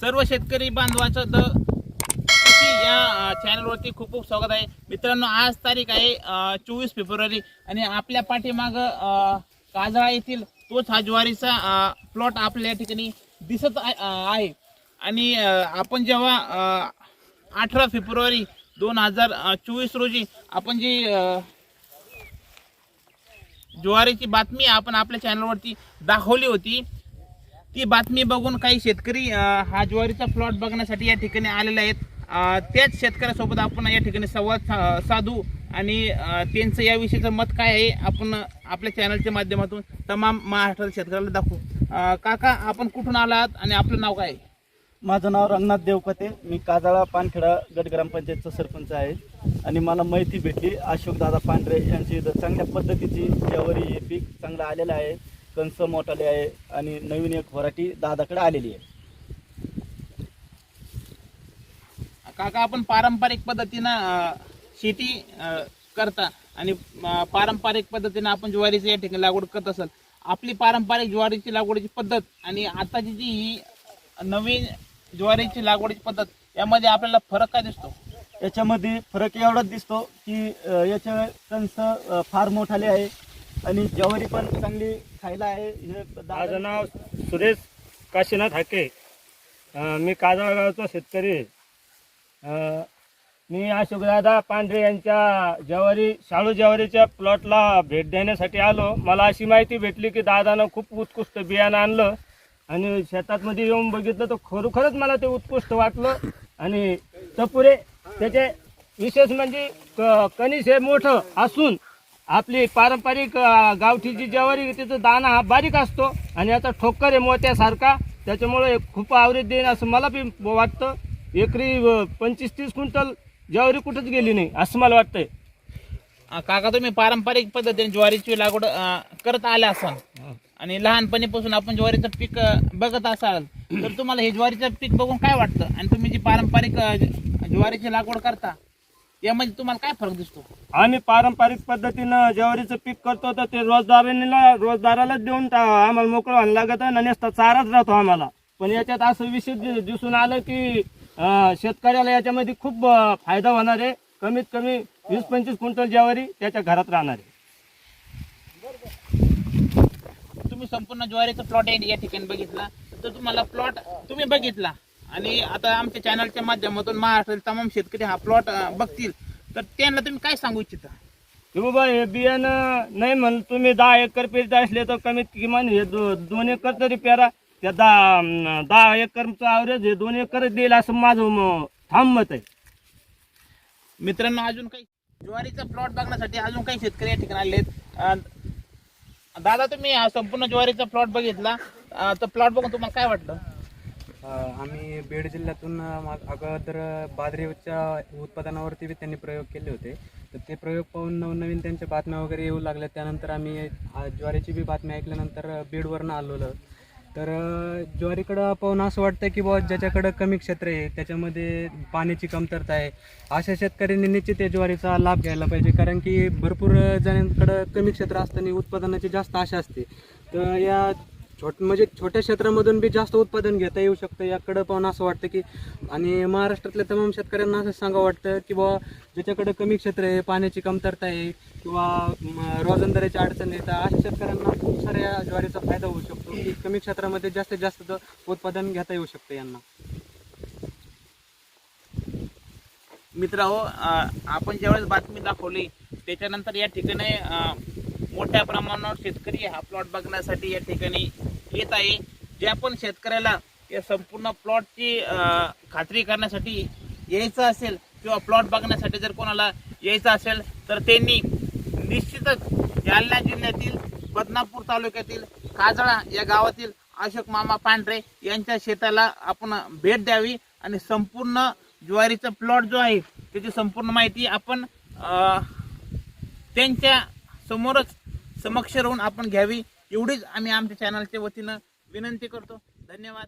सर्व शेतकरी बांधवांचं द कृषी या चॅनलवरती खूप खूप स्वागत आहे. मित्रांनो आज तारीख आहे चोवीस फेब्रुवारी आणि आपल्या पाठीमाग काजळा येथील तोच हा ज्वारीचा प्लॉट आपल्या या ठिकाणी दिसत आहे. आणि आपण जेव्हा अठरा फेब्रुवारी दोन हजार चोवीस रोजी आपण जी ज्वारीची बातमी आपण आपल्या चॅनलवरती दाखवली होती ती बातमी बघून काही शेतकरी हा ज्वारीचा प्लॉट बघण्यासाठी या ठिकाणी आलेले आहेत. त्याच शेतकऱ्यासोबत आपण या ठिकाणी संवाद सा- साधू आणि त्यांचं याविषयीचं मत काय आहे आपण आपल्या चॅनलच्या माध्यमातून तमाम महाराष्ट्रातील शेतकऱ्याला दाखवू. काका आपण कुठून आलात आणि आपलं नाव काय आहे? माझं नाव रंगनाथ देवकते. मी काजाळा पानखेडा गट ग्रामपंचायतचा सरपंच आहे. आणि मला माहिती भेटली अशोकदादा पांढरे यांची चांगल्या पद्धतीची ज्यावरी हे पीक चांगलं आलेलं आहे. कणस मोठाले आहे आणि नवीन एक व्हरायटी दादाकडे आलेली आहे. काका आपण पारंपरिक पद्धतीनं अं, शेती अं, करता आणि अं, पारंपरिक पद्धतीनं आपण ज्वारीची या ठिकाणी लागवड करत असाल. आपली पारंपरिक ज्वारीची लागवडीची पद्धत आणि आताची जी ही नवीन ज्वारीची लागवडीची पद्धत यामध्ये आपल्याला फरक काय दिसतो? याच्यामध्ये फरक एवढाच दिसतो की अं, याचे कणस अं, फार मोठाले आहे. आणि ज्वारी पण चांगली खायला आहे. हे माझं नाव सुरेश काशीनाथ हाके. अं, मी काजळ गावचा शेतकरी आहे. अं, मी अशोकदादा पांढरे यांच्या ज्वारी शाळू ज्वारीच्या प्लॉटला भेट देण्यासाठी आलो. मला अशी माहिती भेटली की दादानं खूप उत्कृष्ट बियाणं आणलं आणि शेतातमध्ये येऊन बघितलं तर खरोखरच मला ते उत्कृष्ट वाटलं. आणि टपुरे त्याचे विशेष म्हणजे क- कणीस हे मोठं असून आपली पारंपरिक अ, गावठी जी ज्वारी तिचा दाना हा बारीक असतो आणि याचा ठोकर आहे मोत्यासारखा. त्याच्यामुळे हे खूप आवरेज देईन असं मला बी वाटतं एकरी पंचवीस तीस क्विंटल ज्वारी कुठंच गेली नाही असं मला वाटतंय. अं, काका तुम्ही पारंपरिक पद्धतीने ज्वारीची लागवड अं, करत आले असाल आणि लहानपणीपासून आपण ज्वारीचं पीक अं, बघत असाल तर तुम्हाला हे ज्वारीचं पीक बघून काय वाटतं? आणि तुम्ही जी पारंपरिक अं, ज- ज्वारीची लागवड करता यामध्ये तुम्हाला काय फरक दिसतो? आम्ही पारंपरिक पद्धतीनं ज्वारीचं पीक करतो तर ते रोजदाराला रोजदारालाच देऊन टा- आम्हाला मोकळं व्हायला लागत आणि नुसता चाराच राहतो आम्हाला. पण याच्यात असं विशेष दि- दिसून आलं की अं, शेतकऱ्याला याच्यामध्ये खूप अं, फायदा होणार आहे. कमीत कमी वीस पंचवीस क्विंटल ज्वारी त्याच्या घरात राहणार आहे. तुम्ही संपूर्ण ज्वारीचा प्लॉट या ठिकाणी बघितला. तर तुम्हाला प्लॉट तुम्ही बघितला. आणि आता आमच्या चॅनलच्या माध्यमातून महाराष्ट्रातील तमाम शेतकरी हा प्लॉट बघतील. तर त्यांना तुम्ही काय सांगू इच्छिता? की बाबा हे बियाणं नाही म्हण तुम्ही दहा एकर पेरत असले तर कमीत किमान हे दो, दोन एकर तरी पेरा. त्या दहा दहा एकरचं ॲव्हरेज हे दोन एकरच देईल असं माझं म- ठाम मत आहे. मित्रांनो अजून काही ज्वारीचा प्लॉट बघण्यासाठी अजून काही शेतकरी या ठिकाणी आले आहेत दादा तुम्ही हा संपूर्ण ज्वारीचा प्लॉट बघितला. अं, तर प्लॉट बघून तुम्हाला काय वाटलं? आम्ही बीड जिल्ह्यातून माग- अगोदर बाजरीच्या उत्पादनावरती बी त्यांनी प्रयोग केले होते. तर ते प्रयोग पाहून नवनवीन त्यांच्या बातम्या वगैरे येऊ लागल्या. त्यानंतर आम्ही ज्वारीची बी बातमी ऐकल्यानंतर बीडवरनं आलेलो. तर ज्वारीकडं पाहून असं वाटतं की बुवा ज्याच्याकडं कमी क्षेत्र आहे त्याच्यामध्ये पाण्याची कमतरता आहे. अशा शेतकऱ्यांनी निश्चित या ज्वारीचा लाभ घ्यायला पाहिजे. कारण की भरपूर जणांकडं कमी क्षेत्र असताना उत्पादनाची जास्त आशा असते. तर या छोट म्हणजे छोट्या क्षेत्रामधून बी जास्त उत्पादन घेता येऊ शकतं याकडं पाहून असं वाटतं की आणि महाराष्ट्रातल्या तमाम शेतकऱ्यांना असं सांगावं वाटतं की बाबा ज्याच्याकडे कमी क्षेत्र आहे पाण्याची कमतरता आहे किंवा म, रोजंदारीची अडचण आहे अशा शेतकऱ्यांना खूप साऱ्या ज्वारीचा फायदा होऊ शकतो की कमी क्षेत्रामध्ये जास्तीत जास्त उत्पादन घेता येऊ शकतं यांना. मित्रांनो आपण ज्यावेळेस बातमी दाखवली त्याच्यानंतर या ठिकाणी मोठ्या प्रमाणावर शेतकरी हा प्लॉट बघण्यासाठी या ठिकाणी येत आहे. ज्या पण शेतकऱ्याला या संपूर्ण प्लॉटची खात्री करण्यासाठी यायचं असेल किंवा प्लॉट बघण्यासाठी जर कोणाला यायचं असेल तर त्यांनी निश्चितच जालना जिल्ह्यातील बदनापूर तालुक्यातील काजळा या गावातील अशोक मामा पांढरे यांच्या शेताला आपण भेट द्यावी आणि संपूर्ण ज्वारीचा प्लॉट जो आहे त्याची संपूर्ण माहिती आपण त्यांच्या समोरच समक्ष राहून आपण घ्यावी. एवढीच आम्ही आमच्या चॅनलच्या वतीनं विनंती करतो. धन्यवाद.